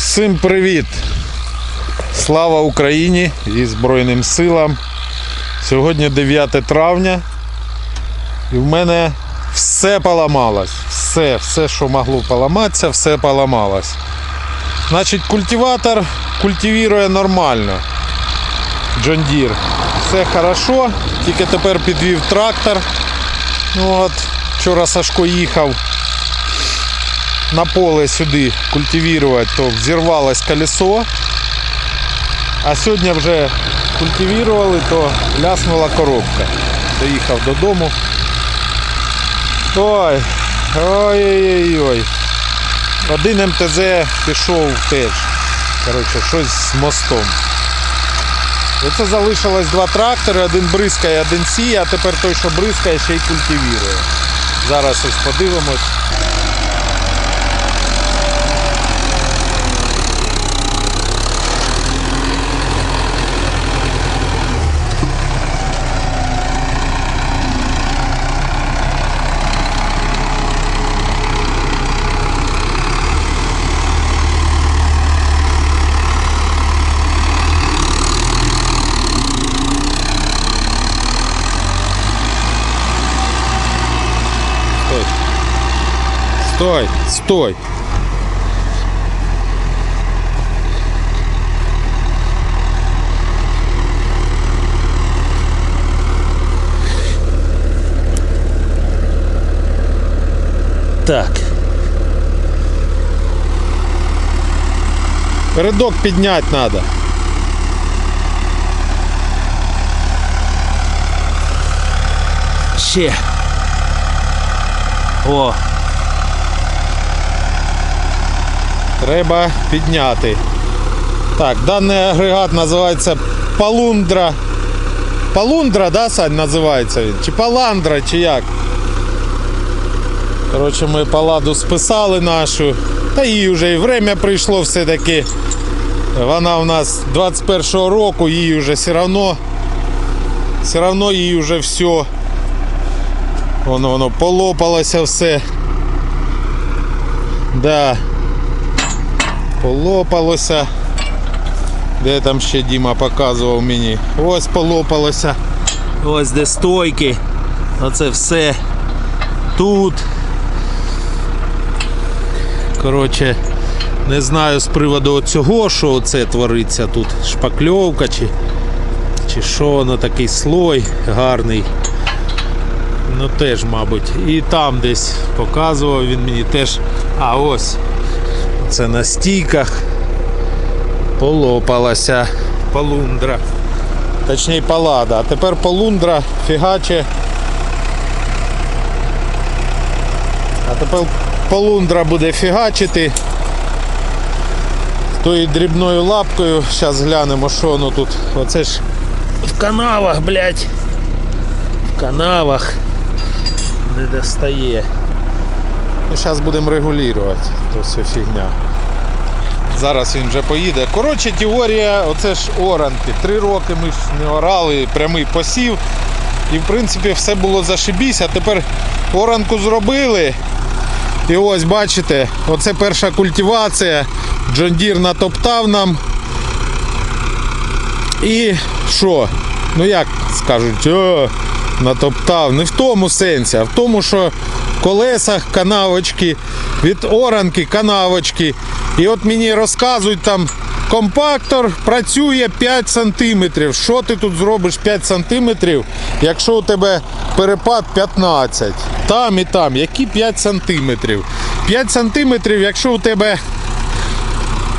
Всім привіт! Слава Україні і Збройним силам. Сьогодні 9 травня. І в мене все поламалось. Все, все, що могло поламатися, все поламалось. Значить, культиватор культивірує нормально. John Deere. Все хорошо, тільки тепер підвів трактор. Ну от, вчора Сашко їхав на поле сюди культивувати, то взірвалось колесо. А сьогодні вже культивували, то ляснула коробка. Доїхав додому. Ой, ой-ой-ой. Один МТЗ пішов теж. Коротше, щось з мостом. Оце залишилось два трактори, один бризкає, один сіє, а тепер той, що бризкає, ще й культивірує. Зараз ось подивимось. Стой, стой. Так. Передок підняти надо. Ще. О, Треба підняти. Так, даний агрегат називається Палундра. Палундра, да, Сань, називається він? Чи Паландра, чи як? Коротше, ми паладу списали нашу. Та їй вже і время прийшло все-таки. Вона у нас 21-го року, їй вже все одно. Все одно їй вже все. Воно воно полопалося все. Да полопалося. Де там ще Діма показував мені? Ось полопалося. ось де стойки. Оце все тут. Коротше, не знаю з приводу цього, що це твориться тут. Шпакльовка чи, чи що воно такий слой гарний. Ну теж, мабуть. І там десь показував він мені теж. А ось. Це на стійках полопалася полундра. Точніше палада. А тепер полундра фігаче. А тепер полундра буде фігачити. Тою дрібною лапкою. Зараз глянемо, що воно тут. Оце ж в канавах, блядь. В канавах не достає. Ну, зараз будемо регулювати. То все фігня. Зараз він вже поїде. Коротше, теорія, оце ж оранки. Три роки ми ж не орали, прямий посів. І в принципі все було зашибісь, а тепер оранку зробили. І ось бачите, оце перша культивація. Джон Дір натоптав нам. І що? Ну як скажуть, о, натоптав. Не в тому сенсі, а в тому, що колесах канавочки, від оранки канавочки. І от мені розказують там. Компактор працює 5 см. Що ти тут зробиш 5 см, якщо у тебе перепад 15 Там і там, які 5 см? 5 см, якщо у тебе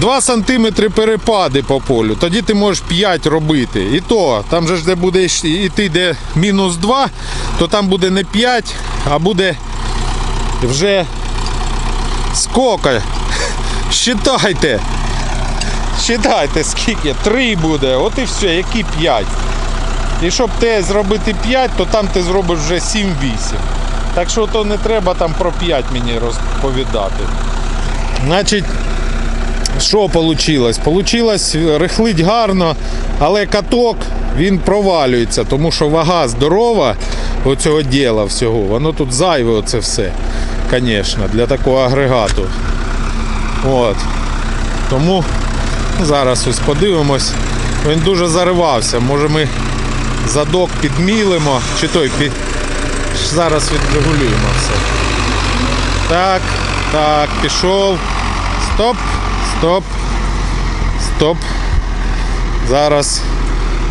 2 см перепади по полю, тоді ти можеш 5 робити. І то, там же ж де буде йти де мінус 2, то там буде не 5, а буде вже скока. Считайте. Считайте, скільки? 3 буде, от і все, які 5. І щоб те зробити 5, то там ти зробиш вже 7-8. Так що то не треба там про 5 мені розповідати. Значить, що вийшло? Получилось рихлить гарно, але каток він провалюється, тому що вага здорова оцього діла всього. Воно тут зайве оце все, звісно, для такого агрегату. От. Тому зараз ось подивимось. Він дуже заривався. Може ми задок підмілимо, чи той під... зараз відрегулюємо все. Так, так, пішов. Стоп, стоп, стоп. Зараз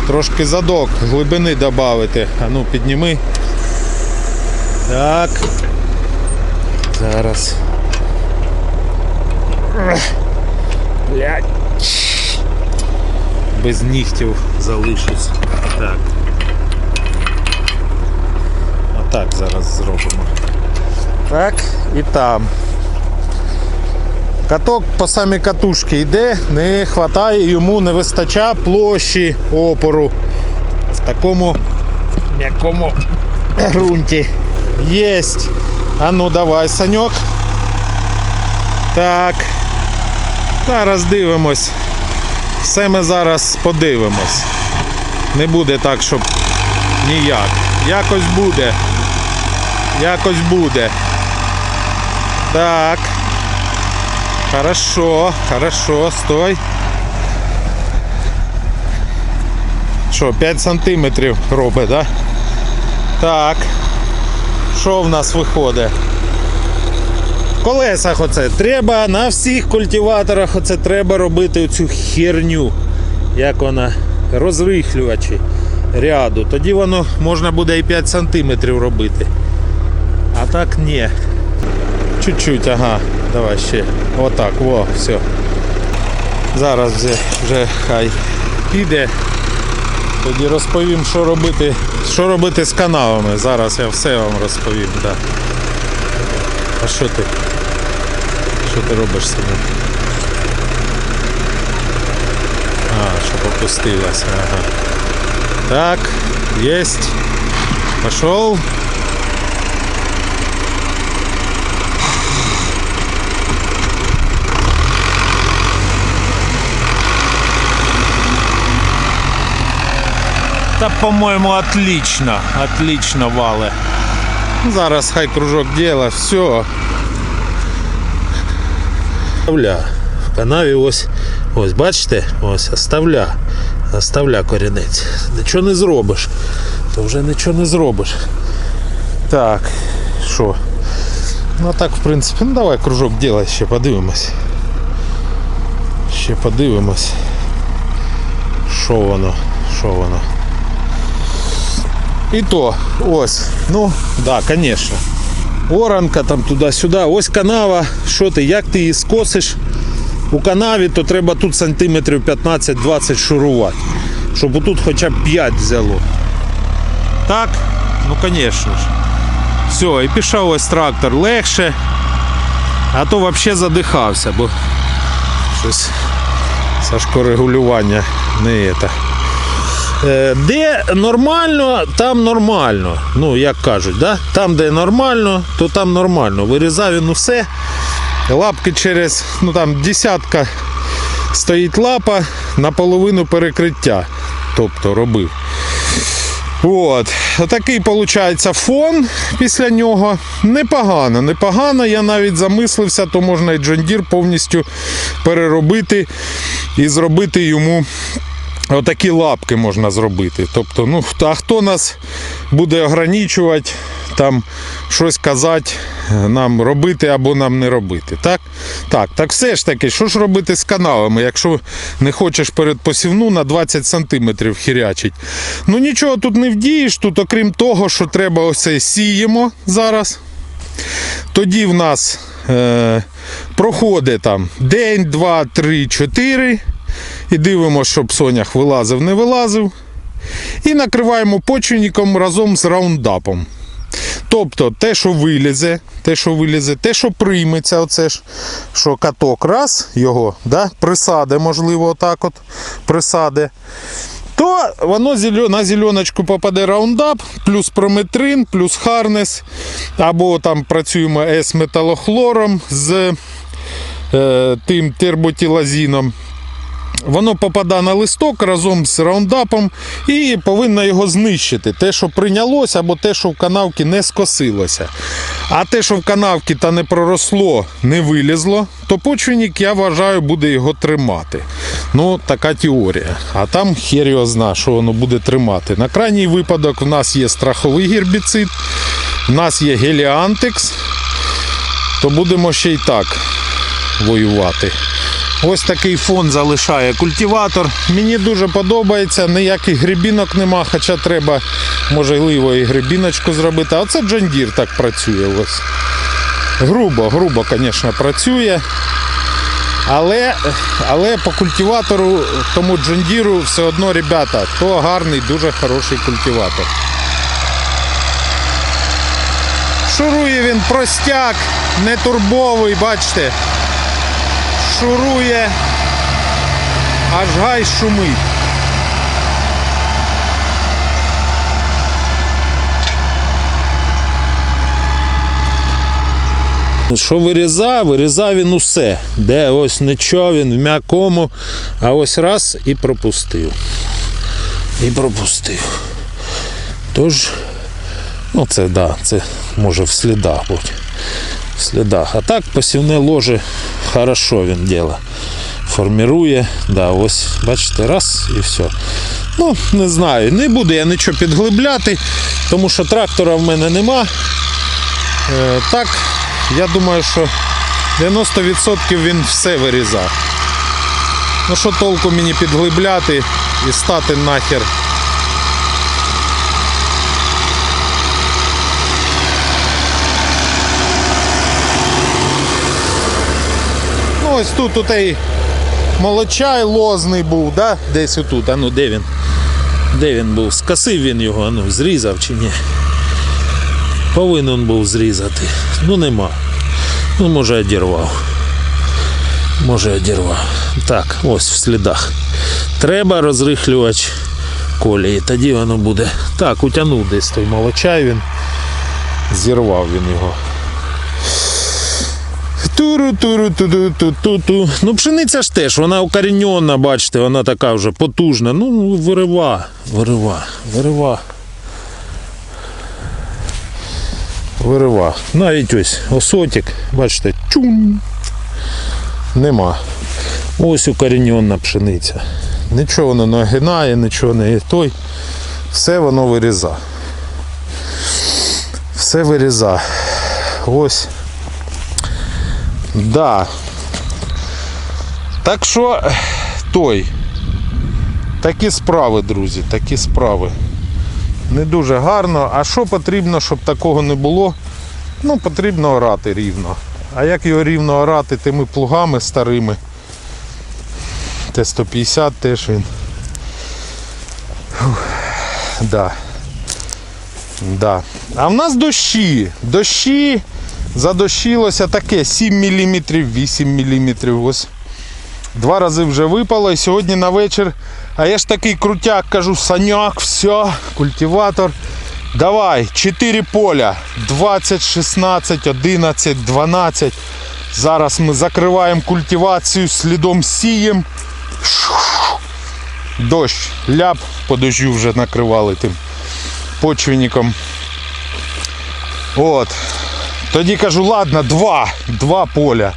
трошки задок, глибини додати. А ну підніми. Так. Зараз. Блядь. Без нігтів залишусь. Так. Отак зараз зробимо. Так, і там. Каток по самій катушці йде, не вистачає йому, не вистачає площі опору в такому м'якому ґрунті. Єсть. А ну давай, Саньок. Так. Зараз дивимось. Все ми зараз подивимось. Не буде так, щоб ніяк. Якось буде. Якось буде. Так. Хорошо, хорошо, стой. Що, 5 сантиметрів робить, да? Так. Що в нас виходить? В колесах оце треба на всіх культиваторах оце треба робити оцю херню. Як вона? Розрихлювачі ряду. Тоді воно можна буде і 5 сантиметрів робити. А так ні. Чуть-чуть, ага. Давай ще. Отак, во, все. Зараз вже, вже хай піде. Тоді розповім, що робити, що робити з каналами. Зараз я все вам розповім. Да. А що ти? Що ти робиш собі? А, щоб опустилася. Ага. Так, єсть. Пошел. Та, по-моєму, отлично. Отлично вале. Зараз хай кружок діла, все. Оставля. В канаві ось, ось, бачите, ось оставля. Оставля корінець. Нічого не зробиш. То вже нічого не зробиш. Так, що? Ну а так, в принципі, ну давай кружок ділай, ще подивимось. Ще подивимось. Що воно? Що воно? І то, ось, ну, да, звісно. Оранка там туди-сюди. Ось канава. Що ти, як ти її скосиш у канаві, то треба тут сантиметрів 15-20 шурувати. Щоб отут хоча б 5 взяло. Так? Ну, звісно ж. Все, і пішов ось трактор легше. А то взагалі задихався, бо щось Сашко регулювання не це. Е, Де нормально, там нормально. Ну, як кажуть, да? там, де нормально, то там нормально. Вирізав він усе. Лапки через, ну там десятка стоїть лапа наполовину перекриття. Тобто робив. От. Такий виходить фон після нього. Непогано, непогано. Я навіть замислився, то можна і Джондір повністю переробити і зробити йому Отакі лапки можна зробити. Тобто, ну, а хто нас буде ограничувати, там щось казати, нам робити або нам не робити. Так, так, так все ж таки, що ж робити з каналами, якщо не хочеш перед посівну на 20 см хірячить. Ну нічого тут не вдієш, тут окрім того, що треба оце сіємо зараз. Тоді в нас е, проходить там день, два, три, чотири. І дивимося, щоб сонях вилазив, не вилазив. І накриваємо почвенником разом з раундапом. Тобто те, що вилізе, те, що вилізе, те, що прийметься, оце ж, що каток раз його да, присаде, можливо, отак от присаде. То воно на зеленочку попаде раундап, плюс прометрин, плюс харнес. Або там працюємо С-металохлором з е, тим терботілазіном. Воно попадає на листок разом з раундапом і повинно його знищити. Те, що прийнялося, або те, що в канавці не скосилося. А те, що в канавці та не проросло, не вилізло, то почвенник, я вважаю, буде його тримати. Ну, така теорія. А там хер його зна, що воно буде тримати. На крайній випадок в нас є страховий гербіцид, в нас є геліантекс, то будемо ще й так воювати. Ось такий фон залишає культиватор. Мені дуже подобається, ніяких грибінок нема, хоча треба, можливо, і грибіночку зробити. А це Deere так працює. Ось. Грубо, грубо, звісно, працює. Але, але по культиватору, тому John все одно, ребята, то гарний, дуже хороший культиватор. Шурує він простяк, не турбовий, бачите шурує, аж гай шумить. Що вирізав, вирізав він усе. Де ось нічого, він в м'якому, а ось раз і пропустив. І пропустив. Тож, ну це да, це може в слідах бути. Слідах. А так посівне ложе хорошо він діло формірує. Да, ось, бачите, раз і все. Ну, не знаю, не буду я нічого підглибляти, тому що трактора в мене нема. Е, так, я думаю, що 90% він все вирізав. Ну що толку мені підглибляти і стати нахер. Ну, ось тут отей молочай лозний був, да? десь отут. А ну де він? Де він був? Скасив він його, а ну, зрізав чи ні? Повинен був зрізати. Ну нема. Ну, може, одірвав. Може, одірвав. Так, ось в слідах. Треба розрихлювач колії. Тоді воно буде. Так, утягнув десь той молочай він. Зірвав він його. Туру туру ту ту ту ту Ну, пшениця ж теж, вона укорінена, бачите, вона така вже потужна. Ну, вирива, вирива, вирива. Вирива. Навіть ось осотик, бачите, чум. Нема. Ось укорінена пшениця. Нічого не нагинає, нічого не той. Все воно виріза. Все виріза. Ось. Да. Так що той. Такі справи, друзі, такі справи. Не дуже гарно. А що потрібно, щоб такого не було? Ну, потрібно орати рівно. А як його рівно орати тими плугами старими? Т-150 теж він. Фух. Да. Да. А в нас дощі. Дощі задощилося таке 7 мм, 8 мм. Ось. Два рази вже випало і сьогодні на вечір. А я ж такий крутяк, кажу, саняк, все, культиватор. Давай, 4 поля. 20, 16, 11, 12. Зараз ми закриваємо культивацію, слідом сіємо. Дощ, ляп, по дощу вже накривали тим почвенником. От. Тоді кажу, ладно, два, два поля.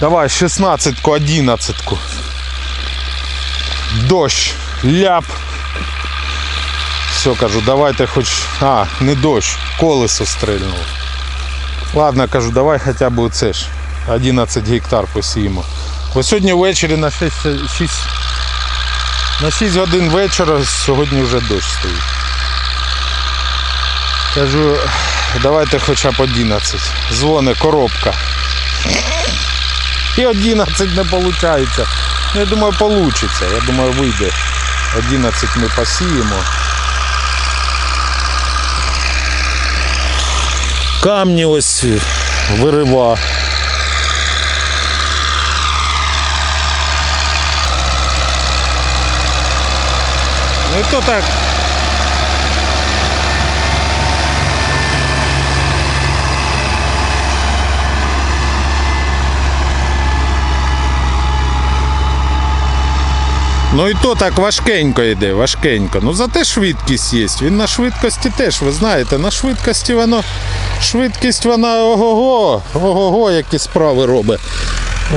Давай 16-ку, 11-ку. Дощ, ляп. Все, кажу, давайте хоч... А, не дощ, колесо стрельнуло. Ладно, кажу, давай хоча б оце ж. 11 гектар посіємо. Ось сьогодні ввечері на 6, 6, на 6 годин вечора сьогодні вже дощ стоїть. Кажу, давайте хоча б 11. Дзвони, коробка. І 11 не виходить. Ну, я думаю, вийде. Я думаю, вийде. 11 ми посіємо. Камні ось вирива. Ну і то так. Ну і то так важкенько йде, важкенько. Ну зате швидкість є. Він на швидкості теж, ви знаєте, на швидкості воно. Швидкість вона ого-го, ого-го, які справи робить.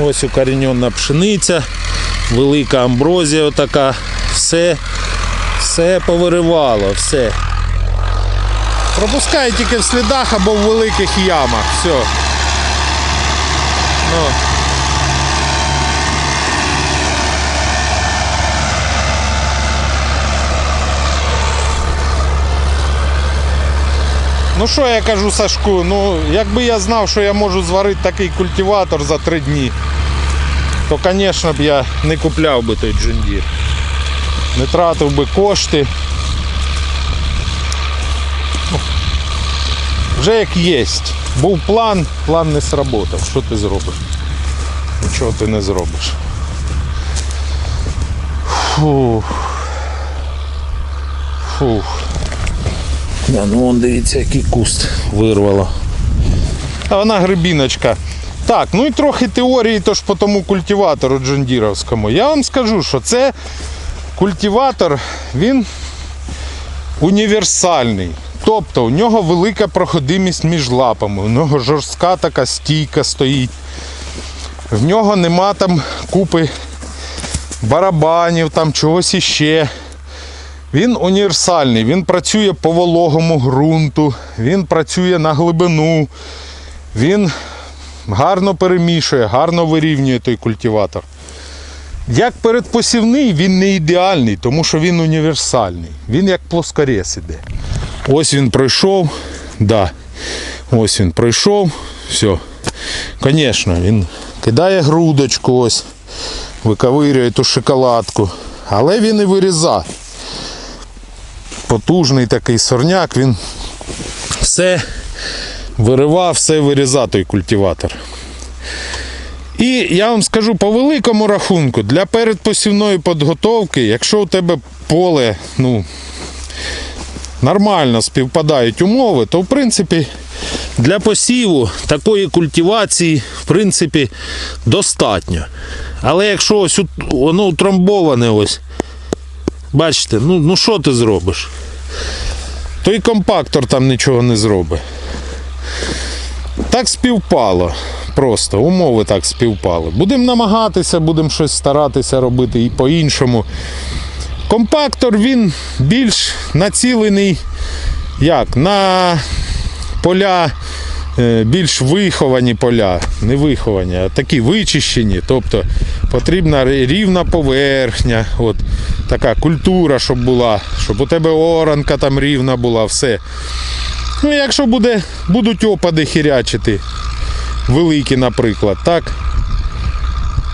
Ось укорінена пшениця, велика амброзія отака. Все, все повиривало, все. Пропускає тільки в слідах або в великих ямах. Все. Ну. Ну що я кажу Сашку, ну якби я знав, що я можу зварити такий культиватор за три дні, то звісно б я не купляв би той джундір. Не тратив би кошти. Ну, Вже як є. Був план, план не сработав. Що ти зробиш? Нічого ти не зробиш. Фух. Фух. Да, ну вон дивіться, який куст вирвало. А вона грибіночка. Так, ну і трохи теорії тож по тому культиватору джондіровському. Я вам скажу, що це культиватор, він універсальний. Тобто у нього велика проходимість між лапами, у нього жорстка така стійка стоїть. В нього нема там купи барабанів, там чогось іще. Він універсальний, він працює по вологому ґрунту, він працює на глибину, він гарно перемішує, гарно вирівнює той культиватор. Як передпосівний, він не ідеальний, тому що він універсальний. Він як плоскорез іде. Ось він пройшов, да. Ось він пройшов, все. Звісно, він кидає грудочку, ось, виковирює ту шоколадку, але він і вирізає потужний такий сорняк, він все виривав, все вирізав той культиватор. І я вам скажу по великому рахунку, для передпосівної підготовки, якщо у тебе поле ну, нормально співпадають умови, то в принципі для посіву такої культивації в принципі достатньо. Але якщо ось воно утрамбоване ось, Бачите, ну, ну що ти зробиш? Той компактор там нічого не зробить. Так співпало. Просто умови так співпали. Будемо намагатися, будемо щось старатися робити і по-іншому. Компактор він більш націлений як? На поля е, більш виховані поля, не виховані, а такі вичищені. Тобто потрібна рівна поверхня, от, така культура, щоб була, щоб у тебе оранка там рівна була, все. Ну, якщо буде, будуть опади хірячити, великі, наприклад, так?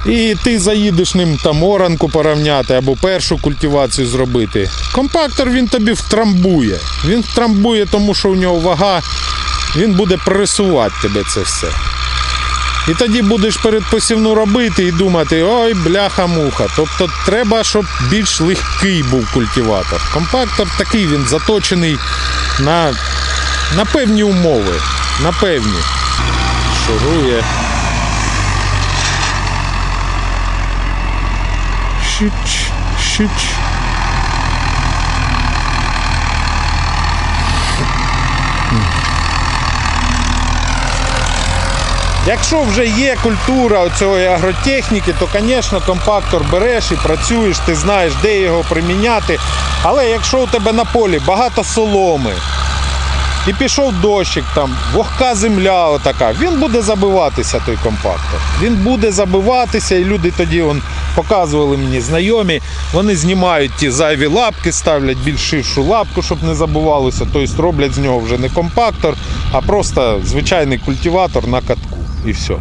І ти заїдеш ним там оранку порівняти або першу культивацію зробити. Компактор він тобі втрамбує. Він втрамбує, тому що у нього вага, він буде пресувати тебе це все. І тоді будеш передпосівну робити і думати, ой, бляха-муха. Тобто треба, щоб більш легкий був культиватор. Компактор такий, він заточений на, на певні умови. На певні. Шурує. Щич, щич. Якщо вже є культура цієї агротехніки, то, звісно, компактор береш і працюєш, ти знаєш, де його приміняти. Але якщо у тебе на полі багато соломи, і пішов дощик, там, вогка земля отака, він буде забиватися той компактор. Він буде забиватися, і люди тоді он, показували мені знайомі, вони знімають ті зайві лапки, ставлять більш ширшу лапку, щоб не забувалося. Тобто роблять з нього вже не компактор, а просто звичайний культиватор на катку. І все.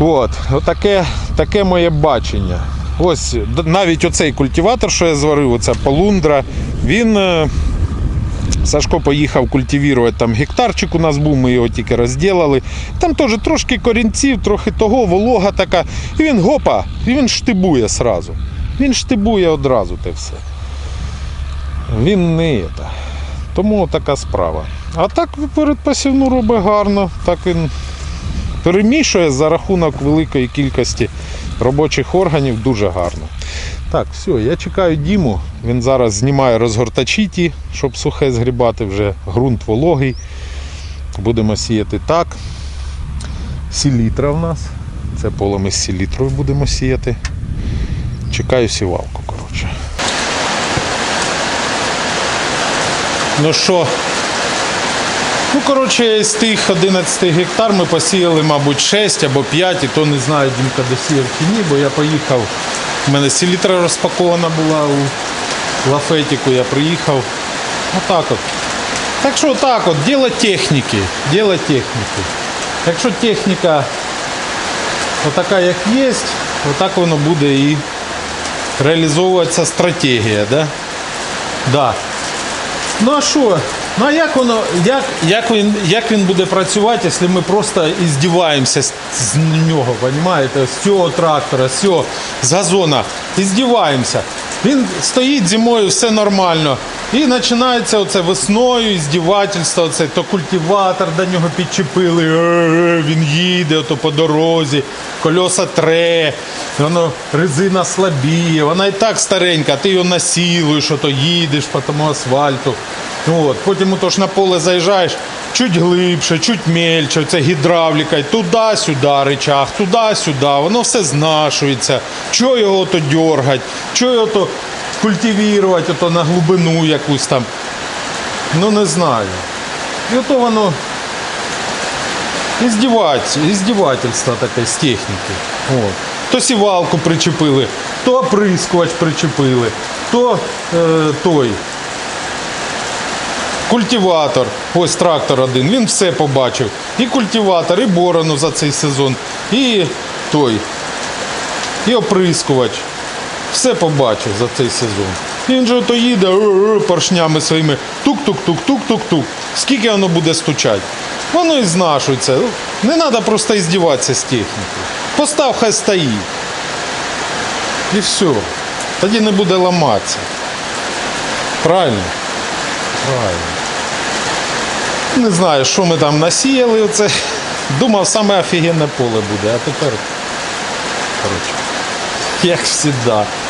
От, отаке, таке моє бачення. Ось навіть оцей культиватор, що я зварив, оця полундра, він. е, Сашко поїхав культивувати там гектарчик у нас був, ми його тільки розділили. Там теж трошки корінців, трохи того, волога така. І він гопа, і він штибує сразу. Він штибує одразу те все. Він не це. Тому така справа. А так передпосівну робить гарно, так він перемішує за рахунок великої кількості робочих органів дуже гарно. Так, все, я чекаю Діму. Він зараз знімає розгортачі ті, щоб сухе згрібати, вже ґрунт вологий. Будемо сіяти так. Селітра в нас. Це поле ми з селітрою будемо сіяти. Чекаю сівалку, коротше. Ну що? Ну, коротше, з тих 11 гектар ми посіяли, мабуть, 6 або 5, і то не знаю, Дімка досіяв чи ні, бо я поїхав. У мене селітра розпакована була у лафетіку, я приїхав. Отак от. Так що так от, діло техніки. Діло техніки. Якщо техніка отака, як є, отак воно буде і реалізовуватися стратегія, да? Да. Ну а що? Ну а як воно, як, як, він, як він буде працювати, якщо ми просто іздіваємося з, з нього, розумієте? З цього трактора, з цього, з газона. Іздіваємося. Він стоїть зимою, все нормально. І починається оце весною, іздівательство, оце, то культиватор до нього підчепили, він їде ото по дорозі, кольоса тре, воно резина слабіє, вона і так старенька, ти її насілуєш, ото їдеш по тому асфальту. От, потім ото ж на поле заїжджаєш, чуть глибше, чуть мельче, це гідравліка, туди-сюди речах, туди-сюди, воно все знашується. Чого його то дергать, чого його то культивувати ото на глибину якусь там. Ну не знаю. І ото воно іздівательство таке з техніки. От. То сівалку причепили, то оприскувач причепили, то е, той культиватор. Ось трактор один, він все побачив. І культиватор, і борону за цей сезон, і той, і оприскувач. Все побачив за цей сезон. Він же ото їде е-е, поршнями своїми тук-тук-тук-тук-тук-тук. Скільки воно буде стучати? Воно і знашується. Не треба просто іздіватися з технікою. Постав, хай стоїть. І все. Тоді не буде ламатися. Правильно? Правильно. Не знаю, що ми там насіяли. Оце. Думав, саме офігенне поле буде, а тепер. Коротше, як завжди.